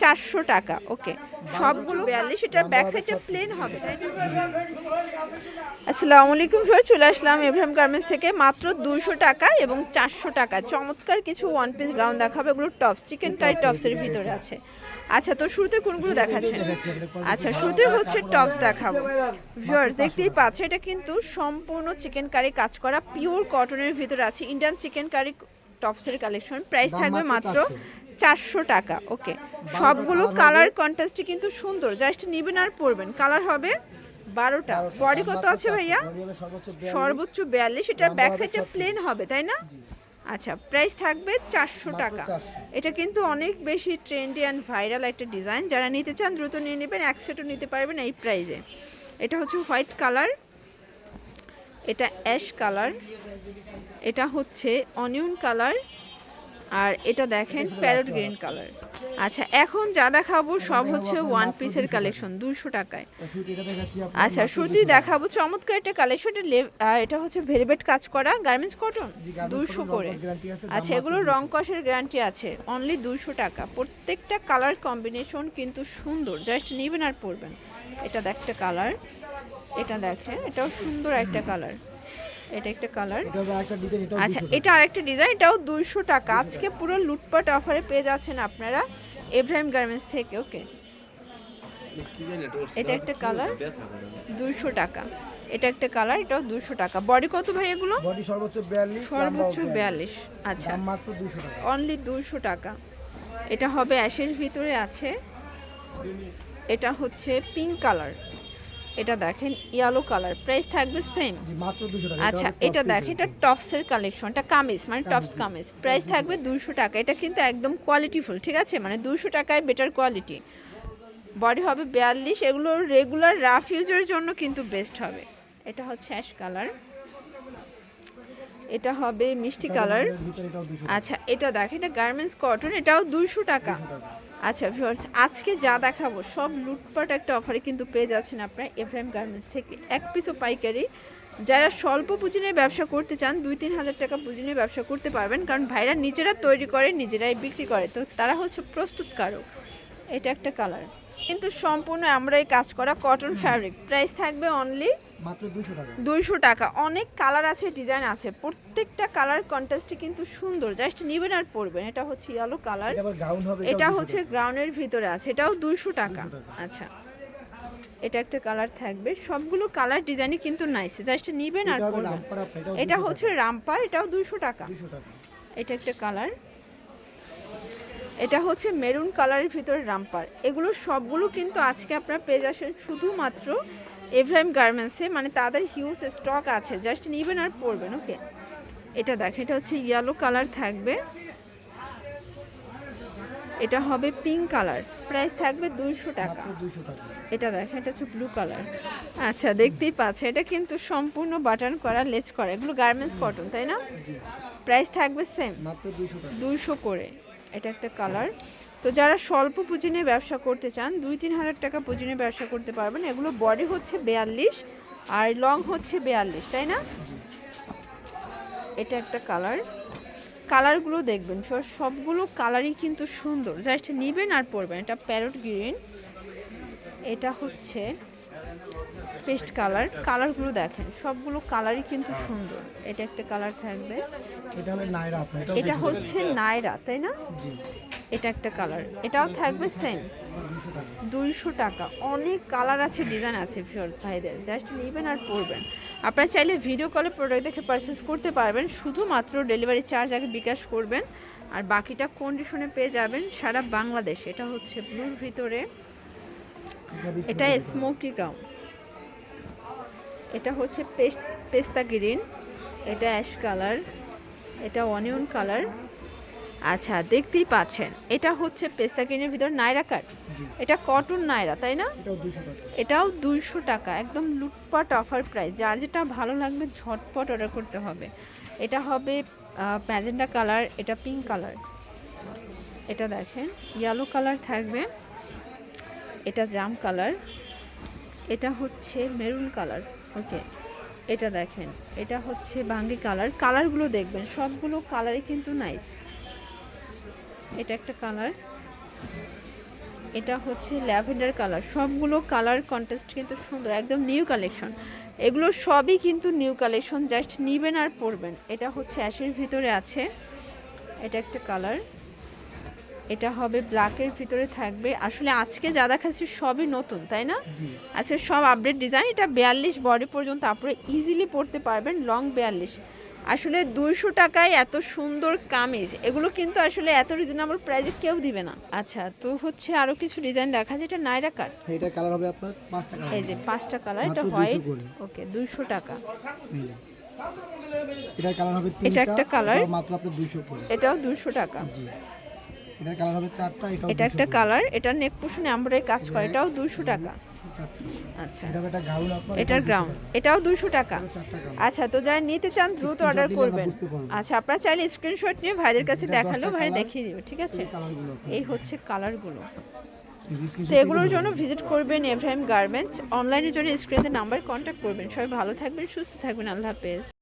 চারশো টাকা ওকে। সবগুলো বিয়াল্লিশ এটার ব্যাক সাইডটা প্লেন হবে? আসসালামু আলাইকুম স্যার চলে আসলাম এভএম গার্মেন্টস থেকে। মাত্র দুশো টাকা এবং চারশো টাকা। চমৎকার কিছু ওয়ান পিস গাউন দেখাবে। এগুলো টপস চিকেন কারি টপসের ভিতরে আছে। আচ্ছা তো শুরুতে কোনগুলো দেখাচ্ছেন? আচ্ছা শুরুতে হচ্ছে টপস দেখাবো। ভিউয়ার্স দেখতেই পাচ্ছে এটা কিন্তু সম্পূর্ণ চিকেন কারি কাজ করা। পিওর কটনের ভিতরে আছে। ইন্ডিয়ান চিকেন কারি টপসের কালেকশন প্রাইস থাকবে মাত্র চারশো টাকা ওকে। সবগুলো কালার কন্ট্রাস্টে কিন্তু সুন্দর জাস্ট নিবেন আর পরবেন। কালার হবে বারোটা। বডি কত আছে ভাইয়া? সর্বোচ্চ বিয়াল্লিশ এটার ব্যাক সাইডটা প্লেন হবে তাই না? আচ্ছা প্রাইস থাকবে চারশো টাকা। এটা কিন্তু অনেক বেশি ট্রেন্ডি অ্যান্ড ভাইরাল একটা ডিজাইন যারা নিতে চান দ্রুত নিয়ে নেবেন এক সেটও নিতে পারবেন এই প্রাইজে এটা হচ্ছে হোয়াইট কালার এটা অ্যাশ কালার এটা হচ্ছে অনিয়ন কালার আর এটা দেখেন প্যারট গ্রিন কালার আচ্ছা এখন যা দেখাবো সব হচ্ছে ওয়ান পিসের কালেকশন দুশো টাকায়। আচ্ছা শুরুতে দেখাবো, চমৎকার একটা কালেকশন এটা হচ্ছে ভেলভেট কাজ করা গার্মেন্টস কটন দুশো করে। আচ্ছা এগুলো রং কষের গ্যারান্টি আছে অনলি দুশো টাকা। প্রত্যেকটা কালার কম্বিনেশন কিন্তু সুন্দর জাস্ট নেবেন আর পরবেন। এটা একটা কালার এটা দেখেন, এটাও সুন্দর একটা কালার এটা একটা কালার আচ্ছা এটা আরেকটা ডিজাইন এটাও দুইশো টাকা। আজকে পুরো লুটপাট অফারে পেয়ে যাচ্ছেন আপনারা এব্রাহিম গার্মেন্টস থেকে ওকে এটা একটা কালার দুইশো টাকা। এটা একটা কালার এটাও দুইশো টাকা। বডি কত ভাই এগুলো? বডি সর্বোচ্চ 42 সর্বোচ্চ বিয়াল্লিশ আচ্ছা। মাত্র 200 টাকা। অনলি দুইশো টাকা। এটা হবে অ্যাশের ভিতরে আছে। এটা হচ্ছে পিঙ্ক কালার এটা দেখেন ইয়েলো কালার প্রাইস থাকবে সেম জি মাত্র 200 টাকা। আচ্ছা এটা দেখেন এটা টপসের কালেকশন এটা কামিজ মানে টপস কামিজ। প্রাইস থাকবে দুশো টাকা। এটা কিন্তু একদম কোয়ালিটিফুল ঠিক আছে? মানে দুশো টাকায় বেটার কোয়ালিটি বডি হবে বিয়াল্লিশ এগুলো রেগুলার রাফ ইউজের জন্য কিন্তু বেস্ট হবে। এটা হচ্ছে অ্যাশ কালার এটা হবে মিষ্টি কালার ভিতরে এটাও 200 আচ্ছা এটা দেখেন এটা গার্মেন্টস কটন এটাও দুইশো টাকা। আচ্ছা ভিউয়ার্স আজকে যা দেখাবো, সব লুটপাট একটা অফারে কিন্তু পেয়ে যাচ্ছেন আপনার এফএম গার্মেন্টস থেকে। এক পিসও পাইকারি। যারা স্বল্প পুঁজি নিয়ে ব্যবসা করতে চান, দুই তিন হাজার টাকা পুঁজি নিয়ে ব্যবসা করতে পারবেন। কারণ ভাইরা নিজেরা তৈরি করে, নিজেরাই বিক্রি করে। তো তারা হচ্ছে প্রস্তুতকারক। এটা একটা কালার। কিন্তু সম্পূর্ণ আমরা এই কাজ করা কটন ফ্যাব্রিক প্রাইস থাকবে অনলি মাত্র 200 টাকা। দুইশো টাকা। অনেক কালার আছে ডিজাইন আছে। প্রত্যেকটা কালার কন্ট্রাস্টে কিন্তু সুন্দর। জাস্ট নিবেন আর পরবেন। এটা হচ্ছে ইয়েলো কালার এটা আবার গাউন হবে এটা হচ্ছে গ্রাউন্ডের ভিতরে আছে। এটাও দুইশো টাকা। আচ্ছা। এটা একটা কালার থাকবে। সবগুলো কালার ডিজাইনই কিন্তু নাইস জাস্ট নিবেন আর পরবেন। এটা হচ্ছে রামপার এটাও দুইশো টাকা। এটা একটা কালার এটা হচ্ছে মেরুন কালারের ভিতরে রামপার। এগুলো সবগুলো কিন্তু আজকে আপনারা পেয়ে যাচ্ছেন শুধুমাত্র এভরাইম গার্মেন্টসে মানে তাদের হিউজ স্টক আছে জাস্ট নিবেন আর পরবেন ওকে এটা দেখেন এটা হচ্ছে ইয়েলো কালার থাকবে। এটা হবে পিঙ্ক কালার প্রাইস থাকবে দুইশো টাকা। মাত্র 200 টাকা। এটা দেখেন এটা হচ্ছে ব্লু কালার আচ্ছা দেখতেই পাচ্ছে এটা কিন্তু সম্পূর্ণ বাটন করা লেজ করা। এগুলো গার্মেন্টস কটন তাই না? প্রাইস থাকবে সেম মাত্র 200 টাকা। দুইশো করে। এটা একটা কালার। তো যারা স্বল্প পুঁজি নিয়ে ব্যবসা করতে চান, দুই তিন হাজার টাকা পুঁজি নিয়ে ব্যবসা করতে পারবেন। এগুলো বডি হচ্ছে বেয়াল্লিশ আর লং হচ্ছে বেয়াল্লিশ, তাই না? এটা একটা কালার। কালারগুলো দেখবেন সব- সবগুলো কালারই কিন্তু সুন্দর। জাস্ট নিবেন আর পরবেন। এটা প্যারট গ্রিন এটা হচ্ছে পেস্ট কালার। কালারগুলো দেখেন সবগুলো কালারই কিন্তু সুন্দর। এটা একটা কালার থাকবে। এটা হচ্ছে নায়রা তাই না? এটা একটা কালার। এটাও থাকবে সেম 200 টাকা দুইশো টাকা। অনেক কালার আছে ডিজাইন আছে ফিওর ভাইদের। জাস্ট নেবেন আর পরবেন। আপনারা চাইলে ভিডিও কলে প্রোডাক্ট দেখে পারচেস করতে পারবেন। শুধুমাত্র ডেলিভারি চার্জ আগে বিকাশ করবেন। আর বাকিটা কন্ডিশনে পেয়ে যাবেন সারা বাংলাদেশে। এটা হচ্ছে ব্লুর ভিতরে। এটা স্মোকি গ্রাউন্ড এটা হচ্ছে পেস্তা গ্রিন। এটা অ্যাশ কালার। এটা অনিয়ন কালার। আচ্ছা দেখতেই পাচ্ছেন। এটা হচ্ছে পেস্তা গ্রিনের ভিতর নাইরা কাট। এটা কটন নাইরা তাই না? এটাও 200 টাকা। এটাও দুইশো টাকা। একদম লুটপাট অফার প্রাইস। যার যেটা ভালো লাগবে ঝটপট অর্ডার করতে হবে। এটা হবে প্যাজেন্ডা কালার এটা পিঙ্ক কালার। এটা দেখেন ইয়েলো কালার থাকবে। এটা জাম কালার। এটা হচ্ছে মেরুন কালার। ওকে এটা দেখেন। এটা হচ্ছে বাঙ্গি কালার। কালারগুলো দেখবেন, সবগুলো কালারই কিন্তু নাইস এটা একটা কালার। এটা হচ্ছে ল্যাভেন্ডার কালার। সবগুলো কালার কন্টেস্ট কিন্তু সুন্দর, একদম নিউ কালেকশন এগুলো সবই কিন্তু নিউ কালেকশন জাস্ট নিবেন আর পরবেন। এটা হচ্ছে অ্যাশের ভিতরে আছে। এটা একটা কালার। এটা হবে ব্ল্যাকের ভিতরে থাকবে। আসলে আজকে যা দেখাচ্ছি সবই নতুন তাই না? আজকে সব আপডেট ডিজাইন এটা বিয়াল্লিশ বডি পর্যন্ত আপনারা ইজিলি পড়তে পারবেন লং বিয়াল্লিশ। আসলে দুইশো টাকায় এত সুন্দর কামিজ এগুলো কিন্তু আসলে এত রিজনেবল প্রাইসে কেউ দিবে না। আচ্ছা তো হচ্ছে আরও কিছু ডিজাইন দেখা যায় এটা নাইরা কাট। এটা কালার হবে আপনার পাঁচ টাকা এই যে পাঁচটা কালার এটা 200 হোয়াইট ওকে দুইশো টাকা। এটার কালার হবে এটা একটা কালার মাত্র আপনার দুইশো করে। এটাও দুইশো টাকা। জি। এটা একটা কালার এটা নেক পোষণে আমরা কাজ করে এটাও দুইশো টাকা। আচ্ছা। এটার গ্রাউন্ড এটাও দুশো টাকা। আচ্ছা তো যারা নিতে চান দ্রুত অর্ডার করবেন। আচ্ছা আপনারা চাইলে স্ক্রিনশট নিয়ে ভাইদের কাছে দেখালেও ভাই দেখিয়ে দিবে ঠিক আছে? এই হচ্ছে কালারগুলো তো এগুলোর জন্য ভিজিট করবেন এভরাইম গার্মেন্টস অনলাইনের জন্য স্ক্রিনে নাম্বার কন্ট্যাক্ট করবেন। সবাই ভালো থাকবেন সুস্থ থাকবেন। আল্লাহ হাফেজ।